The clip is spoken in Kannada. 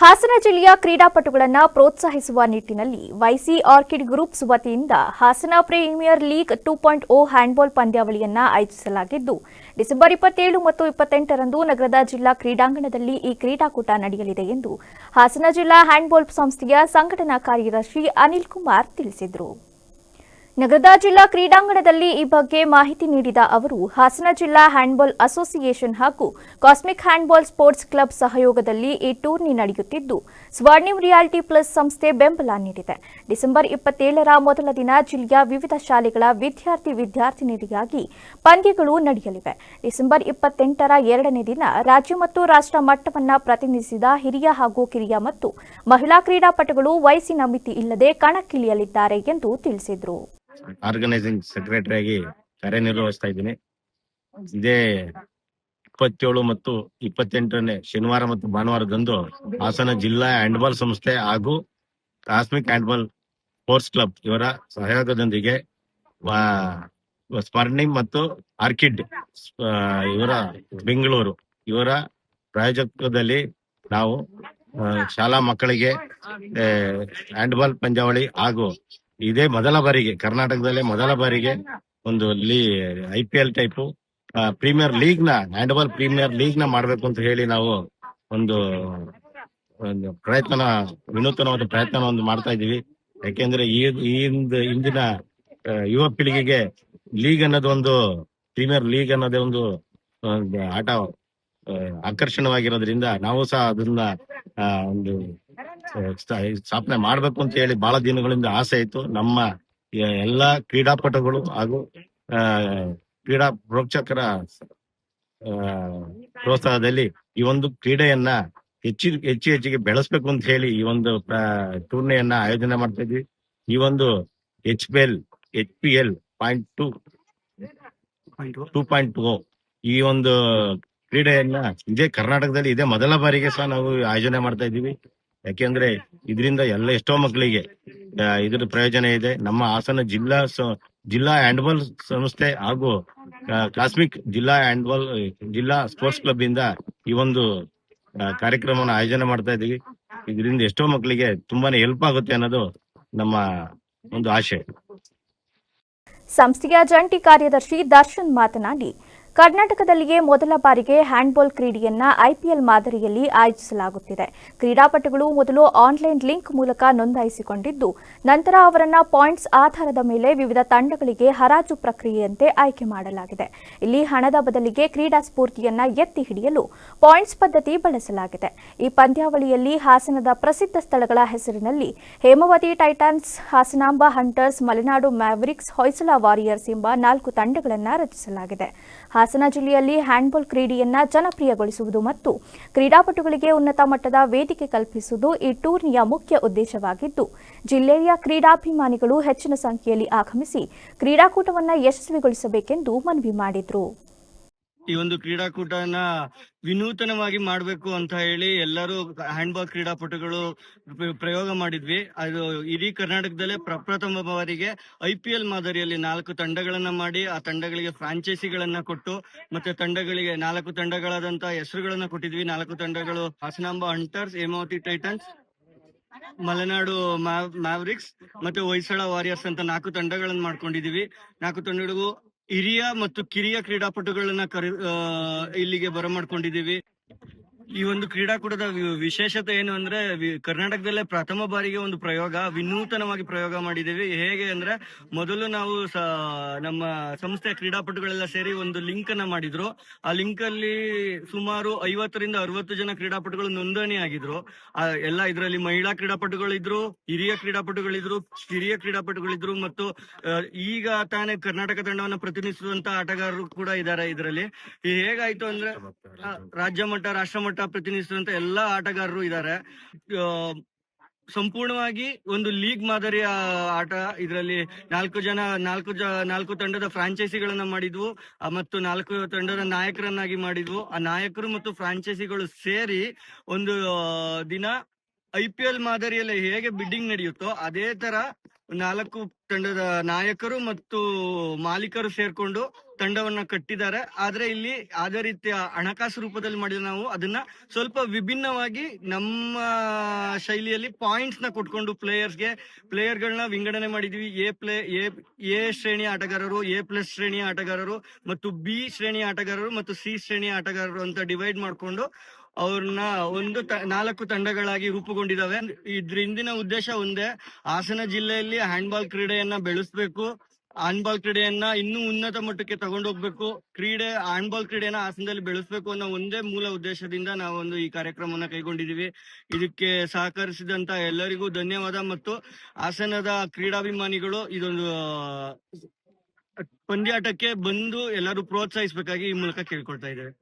ಹಾಸನ ಜಿಲ್ಲೆಯ ಕ್ರೀಡಾಪಟುಗಳನ್ನು ಪ್ರೋತ್ಸಾಹಿಸುವ ನಿಟ್ಟಿನಲ್ಲಿ ವೈಸಿ ಆರ್ಕಿಡ್ ಗ್ರೂಪ್ಸ್ ವತಿಯಿಂದ Hassan premier league two point O handball ಪಂದ್ಯಾವಳಿಯನ್ನು ಆಯೋಜಿಸಲಾಗಿದ್ದು, ಡಿಸೆಂಬರ್ ಇಪ್ಪತ್ತೇಳು ಮತ್ತು ಇಪ್ಪತ್ತೆಂಟರಂದು ನಗರದ ಜಿಲ್ಲಾ ಕ್ರೀಡಾಂಗಣದಲ್ಲಿ ಈ ಕ್ರೀಡಾಕೂಟ ನಡೆಯಲಿದೆ ಎಂದು ಹಾಸನ ಜಿಲ್ಲಾ ಹ್ಯಾಂಡ್ಬಾಲ್ ಸಂಸ್ಥೆಯ ಸಂಘಟನಾ ಕಾರ್ಯದರ್ಶಿ ಅನಿಲ್ ಕುಮಾರ್ ತಿಳಿಸಿದರು. ನಗರದ ಜಿಲ್ಲಾ ಕ್ರೀಡಾಂಗಣದಲ್ಲಿ ಈ ಬಗ್ಗೆ ಮಾಹಿತಿ ನೀಡಿದ ಅವರು, ಹಾಸನ ಜಿಲ್ಲಾ ಹ್ಯಾಂಡ್ಬಾಲ್ ಅಸೋಸಿಯೇಷನ್ ಹಾಗೂ ಕಾಸ್ಮಿಕ್ ಹ್ಯಾಂಡ್ಬಾಲ್ ಸ್ಪೋರ್ಟ್ಸ್ ಕ್ಲಬ್ ಸಹಯೋಗದಲ್ಲಿ ಈ ಟೂರ್ನಿ ನಡೆಯುತ್ತಿದ್ದು ಸ್ವರ್ಣಿಮ್ ರಿಯಾಲಿಟಿ ಪ್ಲಸ್ ಸಂಸ್ಥೆ ಬೆಂಬಲ ನೀಡಿದೆ. ಡಿಸೆಂಬರ್ ಇಪ್ಪತ್ತೇಳರ ಮೊದಲ ದಿನ ಜಿಲ್ಲೆಯ ವಿವಿಧ ಶಾಲೆಗಳ ವಿದ್ಯಾರ್ಥಿ ವಿದ್ಯಾರ್ಥಿನಿಯರಿಗಾಗಿ ಪಂದ್ಯಗಳು ನಡೆಯಲಿವೆ. ಡಿಸೆಂಬರ್ ಇಪ್ಪತ್ತೆಂಟರ ಎರಡನೇ ದಿನ ರಾಜ್ಯ ಮತ್ತು ರಾಷ್ಟ್ರ ಮಟ್ಟವನ್ನು ಪ್ರತಿನಿಧಿಸಿದ ಹಿರಿಯ ಹಾಗೂ ಕಿರಿಯ ಮತ್ತು ಮಹಿಳಾ ಕ್ರೀಡಾಪಟುಗಳು ವಯಸ್ಸಿನ ಮಿತಿ ಇಲ್ಲದೆ ಕಣಕ್ಕಿಳಿಯಲಿದ್ದಾರೆ ಎಂದು ತಿಳಿಸಿದರು. ಆರ್ಗನೈಸಿಂಗ್ ಸೆಕ್ರೆಟರಿ ಆಗಿ ಕಾರ್ಯನಿರ್ವಹಿಸ್ತಾ ಇದ್ದೀನಿ. ಇದೇ ಇಪ್ಪತ್ತೇಳು ಮತ್ತು ಇಪ್ಪತ್ತೆಂಟನೇ ಶನಿವಾರ ಮತ್ತು ಭಾನುವಾರದಂದು ಹಾಸನ ಜಿಲ್ಲಾ ಹ್ಯಾಂಡ್ಬಾಲ್ ಸಂಸ್ಥೆ ಹಾಗೂ ಕಾಸ್ಮಿಕ್ ಹ್ಯಾಂಡ್ಬಾಲ್ ಸ್ಪೋರ್ಟ್ಸ್ ಕ್ಲಬ್ ಇವರ ಸಹಯೋಗದೊಂದಿಗೆ ಸ್ಮರ್ಣಿಂಗ್ ಮತ್ತು ಆರ್ಕಿಡ್ ಇವರ ಬೆಂಗಳೂರು ಇವರ ಪ್ರಾಯೋಜಕದಲ್ಲಿ ನಾವು ಶಾಲಾ ಮಕ್ಕಳಿಗೆ ಹ್ಯಾಂಡ್ಬಾಲ್ ಪಂದ್ಯಾವಳಿ ಹಾಗೂ ಇದೇ ಮೊದಲ ಬಾರಿಗೆ, ಕರ್ನಾಟಕದಲ್ಲೇ ಮೊದಲ ಬಾರಿಗೆ ಒಂದು I P L type premier ಲೀಗ್ನ handball premier ಲೀಗ್ನ ಮಾಡ್ಬೇಕು ಅಂತ ಹೇಳಿ ನಾವು ಒಂದು ಒಂದು ಪ್ರಯತ್ನ ವಿನೂತನವಾದ ಪ್ರಯತ್ನ ಒಂದು ಮಾಡ್ತಾ ಇದೀವಿ ಯಾಕೆಂದ್ರೆ ಈ ಇಂದಿನ ಯುವ ಪೀಳಿಗೆಗೆ ಲೀಗ್ ಅನ್ನೋದು ಒಂದು, ಪ್ರೀಮಿಯರ್ ಲೀಗ್ ಅನ್ನೋದೇ ಒಂದು ಆಟ ಆಕರ್ಷಣವಾಗಿರೋದ್ರಿಂದ ನಾವು ಸಹ ಅದನ್ನ ಒಂದು ಸ್ಥಾಪನೆ ಮಾಡ್ಬೇಕು ಅಂತ ಹೇಳಿ ಬಹಳ ದಿನಗಳಿಂದ ಆಸೆ ಇತ್ತು. ನಮ್ಮ ಎಲ್ಲಾ ಕ್ರೀಡಾಪಟುಗಳು ಹಾಗೂ ಆ, ಕ್ರೀಡಾ ಪ್ರೋಕ್ಷಕರ ಪ್ರೋತ್ಸಾಹದಲ್ಲಿ ಈ ಒಂದು ಕ್ರೀಡೆಯನ್ನ ಹೆಚ್ಚು ಹೆಚ್ಚು ಹೆಚ್ಚಿಗೆ ಬೆಳೆಸ್ಬೇಕು ಅಂತ ಹೇಳಿ ಈ ಒಂದು ಟೂರ್ನಿಯನ್ನ ಆಯೋಜನೆ ಮಾಡ್ತಾ ಇದ್ವಿ. ಈ ಒಂದು H P L H P L point two two point two ಈ ಒಂದು ಕ್ರೀಡೆಯನ್ನ ಇದೇ ಕರ್ನಾಟಕದಲ್ಲಿ ಇದೇ ಮೊದಲ ಬಾರಿಗೆ ಸಹ ನಾವು ಆಯೋಜನೆ ಮಾಡ್ತಾ ಇದ್ದೀವಿ. ಯಾಕೆಂದ್ರೆ ಇದರಿಂದ ಎಲ್ಲ ಎಷ್ಟೋ ಮಕ್ಕಳಿಗೆ ಇದ್ರ ಪ್ರಯೋಜನ ಇದೆ. ನಮ್ಮ ಹಾಸನ ಜಿಲ್ಲಾ ಜಿಲ್ಲಾ ಹ್ಯಾಂಡ್ಬಾಲ್ ಸಂಸ್ಥೆ ಹಾಗೂ ಕಾಸ್ಮಿಕ್ ಜಿಲ್ಲಾ ಹ್ಯಾಂಡ್ಬಾಲ್, ಜಿಲ್ಲಾ ಸ್ಪೋರ್ಟ್ಸ್ ಕ್ಲಬ್ ಇಂದ ಈ ಒಂದು ಕಾರ್ಯಕ್ರಮವನ್ನು ಆಯೋಜನೆ ಮಾಡ್ತಾ ಇದೀವಿ ಇದರಿಂದ ಎಷ್ಟೋ ಮಕ್ಕಳಿಗೆ ತುಂಬಾನೇ ಹೆಲ್ಪ್ ಆಗುತ್ತೆ ಅನ್ನೋದು ನಮ್ಮ ಒಂದು ಆಶೆ. ಸಂಸ್ಥೆಯ ಜಂಟಿ ಕಾರ್ಯದರ್ಶಿ ದರ್ಶನ್ ಮಾತನಾಡಿ ಕರ್ನಾಟಕದಲ್ಲಿಯೇ ಮೊದಲ ಬಾರಿಗೆ ಹ್ಯಾಂಡ್ಬಾಲ್ ಕ್ರೀಡೆಯನ್ನ ಐಪಿಎಲ್ ಮಾದರಿಯಲ್ಲಿ ಆಯೋಜಿಸಲಾಗುತ್ತಿದೆ. ಕ್ರೀಡಾಪಟುಗಳು ಮೊದಲು ಆನ್ಲೈನ್ ಲಿಂಕ್ ಮೂಲಕ ನೋಂದಾಯಿಸಿಕೊಂಡಿದ್ದು, ನಂತರ ಅವರನ್ನ ಪಾಯಿಂಟ್ಸ್ ಆಧಾರದ ಮೇಲೆ ವಿವಿಧ ತಂಡಗಳಿಗೆ ಹರಾಜು ಪ್ರಕ್ರಿಯೆಯಂತೆ ಆಯ್ಕೆ ಮಾಡಲಾಗಿದೆ. ಇಲ್ಲಿ ಹಣದ ಬದಲಿಗೆ ಕ್ರೀಡಾ ಸ್ಫೂರ್ತಿಯನ್ನ ಎತ್ತಿ ಹಿಡಿಯಲು ಪಾಯಿಂಟ್ಸ್ ಪದ್ಧತಿ ಬಳಸಲಾಗಿದೆ. ಈ ಪಂದ್ಯಾವಳಿಯಲ್ಲಿ ಹಾಸನದ ಪ್ರಸಿದ್ಧ ಸ್ಥಳಗಳ ಹೆಸರಿನಲ್ಲಿ Hemavathi titans, Hasanamba hunters, Malenadu mavericks, Hoysala warriors ಎಂಬ ನಾಲ್ಕು ತಂಡಗಳನ್ನು ರಚಿಸಲಾಗಿದೆ. ಹಾಸನ ಜಿಲ್ಲೆಯಲ್ಲಿ ಹ್ಯಾಂಡ್ಬಾಲ್ ಕ್ರೀಡೆಯನ್ನ ಜನಪ್ರಿಯಗೊಳಿಸುವುದು ಮತ್ತು ಕ್ರೀಡಾಪಟುಗಳಿಗೆ ಉನ್ನತ ಮಟ್ಟದ ವೇದಿಕೆ ಕಲ್ಪಿಸುವುದು ಈ ಟೂರ್ನಿಯ ಮುಖ್ಯ ಉದ್ದೇಶವಾಗಿದ್ದು, ಜಿಲ್ಲೆಯ ಕ್ರೀಡಾಭಿಮಾನಿಗಳು ಹೆಚ್ಚಿನ ಸಂಖ್ಯೆಯಲ್ಲಿ ಆಗಮಿಸಿ ಕ್ರೀಡಾಕೂಟವನ್ನು ಯಶಸ್ವಿಗೊಳಿಸಬೇಕೆಂದು ಮನವಿ ಮಾಡಿದರು. ಈ ಒಂದು ಕ್ರೀಡಾಕೂಟನ ವಿನೂತನವಾಗಿ ಮಾಡ್ಬೇಕು ಅಂತ ಹೇಳಿ ಎಲ್ಲರೂ ಹ್ಯಾಂಡ್ಬಾಲ್ ಕ್ರೀಡಾಪಟುಗಳು ಪ್ರ- ಪ್ರಯೋಗ ಮಾಡಿದ್ವಿ. ಅದು ಇಡೀ ಕರ್ನಾಟಕದಲ್ಲೇ ಪ್ರಪ್ರಥಮ ಬಾರಿಗೆ ಐ ಪಿ ಎಲ್ ಮಾದರಿಯಲ್ಲಿ ನಾಲ್ಕು ತಂಡಗಳನ್ನ ಮಾಡಿ, ಆ ತಂಡಗಳಿಗೆ ಫ್ರಾಂಚೈಸಿಗಳನ್ನ ಕೊಟ್ಟು, ಮತ್ತೆ ತಂಡಗಳಿಗೆ ನಾಲ್ಕು ತಂಡಗಳಾದಂತ ಹೆಸರುಗಳನ್ನ ಕೊಟ್ಟಿದ್ವಿ. ನಾಲ್ಕು ತಂಡಗಳು Hasanamba hunters Hemavathi titans Malenadu mavericks ಮತ್ತೆ ಹೊಯ್ಸಳ ವಾರಿಯರ್ಸ್ ಅಂತ ನಾಲ್ಕು ತಂಡಗಳನ್ನ ಮಾಡ್ಕೊಂಡಿದೀವಿ. ನಾಲ್ಕು ತಂಡಗಳಿಗೂ ಹಿರಿಯ ಮತ್ತು ಕಿರಿಯ ಕ್ರೀಡಾಪಟುಗಳನ್ನ ಕರೆ ಇಲ್ಲಿಗೆ ಬರಮಾಡ್ಕೊಂಡಿದೀವಿ ಈ ಒಂದು ಕ್ರೀಡಾಕೂಟದ ವಿಶೇಷತೆ ಏನು ಅಂದ್ರೆ ಕರ್ನಾಟಕದಲ್ಲೇ ಪ್ರಥಮ ಬಾರಿಗೆ ಒಂದು ಪ್ರಯೋಗ ವಿನೂತನವಾಗಿ ಪ್ರಯೋಗ ಮಾಡಿದ್ದೀವಿ. ಹೇಗೆ ಅಂದ್ರೆ ಮೊದಲು ನಾವು ನಮ್ಮ ಸಂಸ್ಥೆಯ ಕ್ರೀಡಾಪಟುಗಳೆಲ್ಲ ಸೇರಿ ಒಂದು ಲಿಂಕ್ ಅನ್ನ ಮಾಡಿದ್ರು. ಆ ಲಿಂಕ್ ಅಲ್ಲಿ ಸುಮಾರು ಐವತ್ತರಿಂದ ಅರವತ್ತು ಜನ ಕ್ರೀಡಾಪಟುಗಳು ನೋಂದಣಿ ಆಗಿದ್ರು. ಆ ಎಲ್ಲ ಇದರಲ್ಲಿ ಮಹಿಳಾ ಕ್ರೀಡಾಪಟುಗಳಿದ್ರು ಹಿರಿಯ ಕ್ರೀಡಾಪಟುಗಳಿದ್ರು ಕಿರಿಯ ಕ್ರೀಡಾಪಟುಗಳಿದ್ರು ಮತ್ತು ಈಗ ತಾನೇ ಕರ್ನಾಟಕ ತಂಡವನ್ನು ಪ್ರತಿನಿಧಿಸುವಂತ ಆಟಗಾರರು ಕೂಡ ಇದ್ದಾರೆ ಇದರಲ್ಲಿ. ಹೇಗಾಯ್ತು ಅಂದ್ರೆ ರಾಜ್ಯ ಮಟ್ಟ ರಾಷ್ಟ್ರ ಮಟ್ಟ ಪ್ರತಿನಿಧಿಸುವಂತ ಎಲ್ಲಾ ಆಟಗಾರರು ಇದ್ದಾರೆ ಸಂಪೂರ್ಣವಾಗಿ ಒಂದು ಲೀಗ್ ಮಾದರಿಯ ಆಟ. ಇದರಲ್ಲಿ ನಾಲ್ಕು ಜನ, ನಾಲ್ಕು ಜ, ನಾಲ್ಕು ತಂಡದ ಫ್ರಾಂಚೈಸಿಗಳನ್ನ ಮಾಡಿದ್ವು. ಮತ್ತು ನಾಲ್ಕು ತಂಡದ ನಾಯಕರನ್ನಾಗಿ ಮಾಡಿದ್ವು. ಆ ನಾಯಕರು ಮತ್ತು ಫ್ರಾಂಚೈಸಿಗಳು ಸೇರಿ ಒಂದು ದಿನ ಐ ಪಿ ಎಲ್ ಮಾದರಿಯಲ್ಲಿ ಹೇಗೆ ಬಿಡ್ಡಿಂಗ್ ನಡೆಯುತ್ತೋ ಅದೇ ತರ ನಾಲ್ಕು ತಂಡದ ನಾಯಕರು ಮತ್ತು ಮಾಲೀಕರು ಸೇರ್ಕೊಂಡು ತಂಡವನ್ನ ಕಟ್ಟಿದ್ದಾರೆ. ಆದ್ರೆ ಇಲ್ಲಿ ಅದೇ ರೀತಿಯ ಹಣಕಾಸು ರೂಪದಲ್ಲಿ ಮಾಡಿದ ನಾವು ಅದನ್ನ ಸ್ವಲ್ಪ ವಿಭಿನ್ನವಾಗಿ ನಮ್ಮ ಶೈಲಿಯಲ್ಲಿ ಪಾಯಿಂಟ್ಸ್ನ ಕೊಟ್ಕೊಂಡು ಪ್ಲೇಯರ್ಸ್ಗೆ ಪ್ಲೇಯರ್ಗಳನ್ನ ವಿಂಗಡಣೆ ಮಾಡಿದ್ವಿ. ಎ ಪ್ಲೇ ಎ ಎ ಶ್ರೇಣಿಯ ಆಟಗಾರರು ಎ ಪ್ಲಸ್ ಶ್ರೇಣಿಯ ಆಟಗಾರರು ಮತ್ತು ಬಿ ಶ್ರೇಣಿಯ ಆಟಗಾರರು ಮತ್ತು ಸಿ ಶ್ರೇಣಿಯ ಆಟಗಾರರು ಅಂತ ಡಿವೈಡ್ ಮಾಡ್ಕೊಂಡು ಅವ್ರನ್ನ ಒಂದು ನಾಲ್ಕು ತಂಡಗಳಾಗಿ ರೂಪುಗೊಂಡಿದ್ದಾವೆ ಇದ್ರ ಹಿಂದಿನ ಉದ್ದೇಶ ಒಂದೇ, ಹಾಸನ ಜಿಲ್ಲೆಯಲ್ಲಿ ಹ್ಯಾಂಡ್ಬಾಲ್ ಕ್ರೀಡೆಯನ್ನ ಬೆಳೆಸಬೇಕು. ಹ್ಯಾಂಡ್ಬಾಲ್ ಕ್ರೀಡೆಯನ್ನ ಇನ್ನೂ ಉನ್ನತ ಮಟ್ಟಕ್ಕೆ ತಗೊಂಡೋಗ್ಬೇಕು. ಕ್ರೀಡೆ ಹ್ಯಾಂಡ್ಬಾಲ್ ಕ್ರೀಡೆಯನ್ನ ಹಾಸನದಲ್ಲಿ ಬೆಳೆಸಬೇಕು ಅನ್ನೋ ಒಂದೇ ಮೂಲ ಉದ್ದೇಶದಿಂದ ನಾವೊಂದು ಈ ಕಾರ್ಯಕ್ರಮವನ್ನ ಕೈಗೊಂಡಿದ್ದೀವಿ ಇದಕ್ಕೆ ಸಹಕರಿಸಿದಂತ ಎಲ್ಲರಿಗೂ ಧನ್ಯವಾದ. ಮತ್ತು ಹಾಸನದ ಕ್ರೀಡಾಭಿಮಾನಿಗಳು ಇದೊಂದು, ಪಂದ್ಯಾಟಕ್ಕೆ ಬಂದು ಎಲ್ಲರೂ ಪ್ರೋತ್ಸಾಹಿಸಬೇಕಾಗಿ ಈ ಮೂಲಕ ಕೇಳ್ಕೊಳ್ತಾ ಇದ್ದೇವೆ.